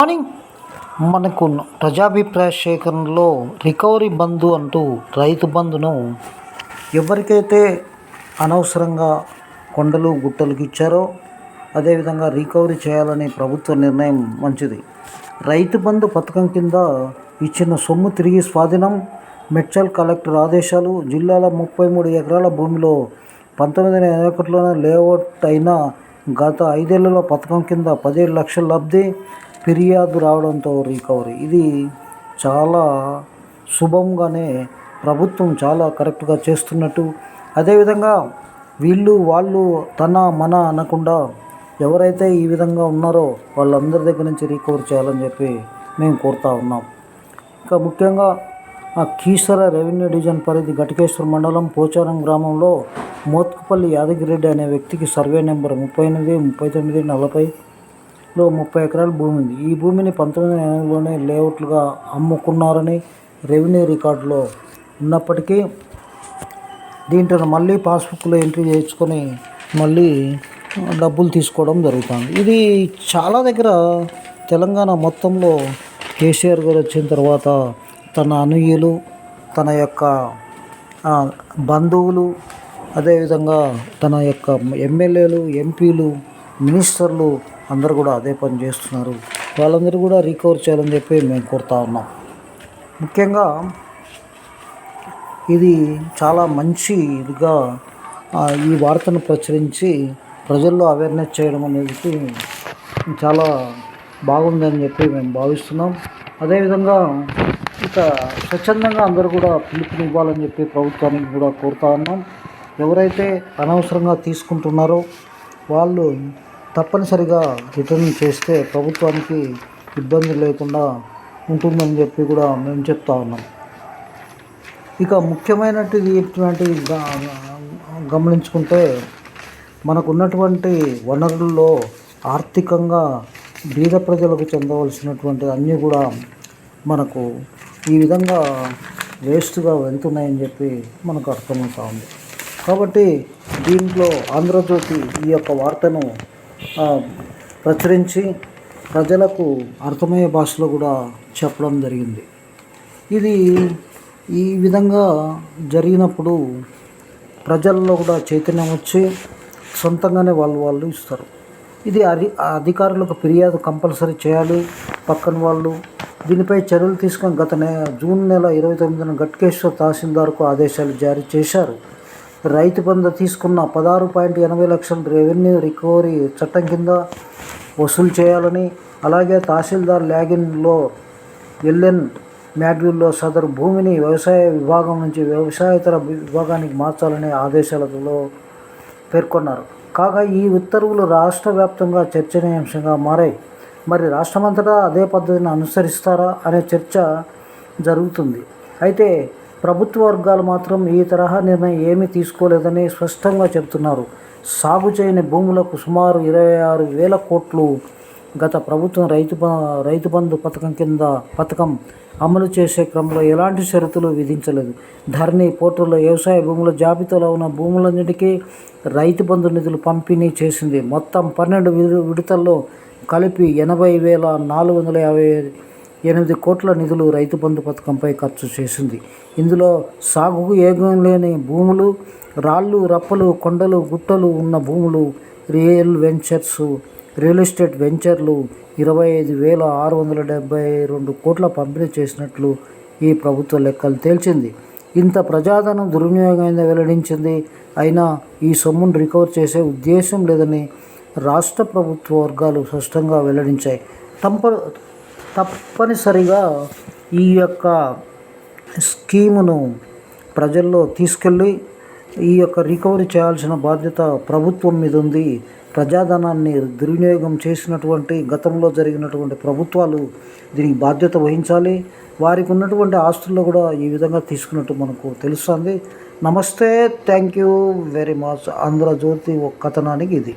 Morning మనకు ప్రజాభిప్రాయ సేకరణలో రికవరీ బంధు అంటూ రైతు బంధును ఎవరికైతే అనవసరంగా కొండలు గుట్టలకు ఇచ్చారో అదేవిధంగా రికవరీ చేయాలనే ప్రభుత్వ నిర్ణయం మంచిది. రైతు బంధు పథకం కింద ఇచ్చిన సొమ్ము తిరిగి స్వాధీనం మెడ్చల్ కలెక్టర్ ఆదేశాలు జిల్లాల ముప్పై మూడు ఎకరాల భూమిలో పంతొమ్మిది వందల ఎనభై ఒకటిలోనే లేఅవుట్ అయిన గత ఐదేళ్ళలో పథకం కింద పదిహేడు లక్షల లబ్ధి ఫిర్యాదు రావడంతో రికవరీ. ఇది చాలా శుభంగానే ప్రభుత్వం చాలా కరెక్ట్గా చేస్తున్నట్టు. అదేవిధంగా వీళ్ళు వాళ్ళు తన మన అనకుండా ఎవరైతే ఈ విధంగా ఉన్నారో వాళ్ళందరి దగ్గర నుంచి రికవర్ చేయాలని చెప్పి మేము కోరుతా ఉన్నాం. ఇంకా ముఖ్యంగా కీసర రెవెన్యూ డివిజన్ పరిధి ఘటకేశ్వర మండలం పోచారం గ్రామంలో మోత్కుపల్లి యాదగిరెడ్డి అనే వ్యక్తికి సర్వే నెంబర్ ముప్పై ఎనిమిది ముప్పై తొమ్మిది నలభై లో ముప్పై ఎకరాల భూమి ఉంది. ఈ భూమిని పంతొమ్మిది వందల ఎనభైలోనే లేఅవుట్లుగా అమ్ముకున్నారని రెవెన్యూ రికార్డులో ఉన్నప్పటికీ దీంట్లో మళ్ళీ పాస్బుక్లో ఎంట్రీ చేయించుకొని మళ్ళీ డబ్బులు తీసుకోవడం జరుగుతుంది. ఇది చాలా దగ్గర తెలంగాణ మొత్తంలో కేసీఆర్ గారు వచ్చిన తర్వాత తన అనుయులు తన యొక్క బంధువులు అదేవిధంగా తన యొక్క ఎమ్మెల్యేలు ఎంపీలు మినిస్టర్లు అందరూ కూడా అదే పని చేస్తున్నారు. వాళ్ళందరూ కూడా రికవర్ చేయాలని చెప్పి మేము కోరుతా ఉన్నాం. ముఖ్యంగా ఇది చాలా మంచి ఇదిగా ఈ వార్తను ప్రచురించి ప్రజల్లో అవేర్నెస్ చేయడం అనేది చాలా బాగుందని చెప్పి మేము భావిస్తున్నాం. అదేవిధంగా ఇక స్వచ్ఛందంగా అందరూ కూడా పిలుపునివ్వాలని చెప్పి ప్రభుత్వానికి కూడా కోరుతా ఉన్నాం. ఎవరైతే అనవసరంగా తీసుకుంటున్నారో వాళ్ళు తప్పనిసరిగా రిటర్న్ చేస్తే ప్రభుత్వానికి ఇబ్బంది లేకుండా ఉంటుందని చెప్పి కూడా మేము చెప్తా ఉన్నాం. ఇక ముఖ్యమైనటిది ఇటువంటి గమనించుకుంటే మనకు ఉన్నటువంటి వనరుల్లో ఆర్థికంగా బీద ప్రజలకు చెందవలసినటువంటి అన్నీ కూడా మనకు ఈ విధంగా వేస్ట్గా వెళ్తున్నాయని చెప్పి మనకు అర్థమవుతా ఉంది. కాబట్టి దీంట్లో ఆంధ్రజ్యోతి ఈ యొక్క వార్తను ప్రచురించి ప్రజలకు అర్థమయ్యే భాషలో కూడా చెప్పడం జరిగింది. ఇది ఈ విధంగా జరిగినప్పుడు ప్రజల్లో కూడా చైతన్యం వచ్చి సొంతంగానే వాళ్ళు వాళ్ళు ఇస్తారు. ఇది అధి అధికారులకు ఫిర్యాదు కంపల్సరీ చేయాలి. పక్కన వాళ్ళు దీనిపై చర్యలు తీసుకొని గత నె జూన్ నెల ఇరవై తొమ్మిదిన గట్కేశ్వర్ తహసీల్దార్కు ఆదేశాలు జారీ చేశారు. రైతు బంధు తీసుకున్న పదహారు పాయింట్ ఎనభై లక్షల రెవెన్యూ రికవరీ చట్టం కింద వసూలు చేయాలని అలాగే తహసీల్దార్ ల్యాగిన్లో ఎల్ఎన్ మాడ్యూల్లో సదరు భూమిని వ్యవసాయ విభాగం నుంచి వ్యవసాయేతర విభాగానికి మార్చాలనే ఆదేశాలలో పేర్కొన్నారు. కాగా ఈ ఉత్తర్వులు రాష్ట్ర వ్యాప్తంగా చర్చనీయాంశంగా మారాయి. మరి రాష్ట్రమంతటా అదే పద్ధతిని అనుసరిస్తారా అనే చర్చ జరుగుతుంది. అయితే ప్రభుత్వ వర్గాలు మాత్రం ఈ తరహా నిర్ణయం ఏమీ తీసుకోలేదని స్పష్టంగా చెబుతున్నారు. సాగు చేయని భూములకు సుమారు ఇరవై ఆరు వేల కోట్లు గత ప్రభుత్వం రైతు రైతు బంధు పథకం కింద పథకం అమలు చేసే క్రమంలో ఎలాంటి షరతులు విధించలేదు. ధరణి పోర్టల్లో వ్యవసాయ భూముల జాబితాలో ఉన్న భూములన్నిటికీ రైతు బంధు నిధులు పంపిణీ చేసింది. మొత్తం పన్నెండు విడు- విడతల్లో కలిపి ఎనభై వేల నాలుగు వందల యాభై ఎనిమిది కోట్ల నిధులు రైతు బంధు పథకంపై ఖర్చు చేసింది. ఇందులో సాగుకు ఏగం లేని భూములు రాళ్ళు రప్పలు కొండలు గుట్టలు ఉన్న భూములు రియల్ వెంచర్స్ రియల్ ఎస్టేట్ వెంచర్లు ఇరవై ఐదు వేల ఆరు వందల డెబ్బై రెండు కోట్ల పంపిణీ చేసినట్లు ఈ ప్రభుత్వ లెక్కలు తేల్చింది. ఇంత ప్రజాధనం దుర్వినియోగమైంది వెల్లడించింది. అయినా ఈ సొమ్మును రికవర్ చేసే ఉద్దేశం లేదని రాష్ట్ర ప్రభుత్వ వర్గాలు స్పష్టంగా వెల్లడించాయి. తంప తప్పనిసరిగా ఈ యొక్క స్కీమును ప్రజల్లో తీసుకెళ్ళి ఈ యొక్క రికవరీ చేయాల్సిన బాధ్యత ప్రభుత్వం మీద ఉంది. ప్రజాధనాన్ని దుర్వినియోగం చేసినటువంటి గతంలో జరిగినటువంటి ప్రభుత్వాలు దీనికి బాధ్యత వహించాలి. వారికి ఉన్నటువంటి ఆస్తుల్లో కూడా ఈ విధంగా తీసుకున్నట్టు మనకు తెలుస్తుంది. నమస్తే thank you very much. Andhra Jyothi ఒక కథనానికి ఇది.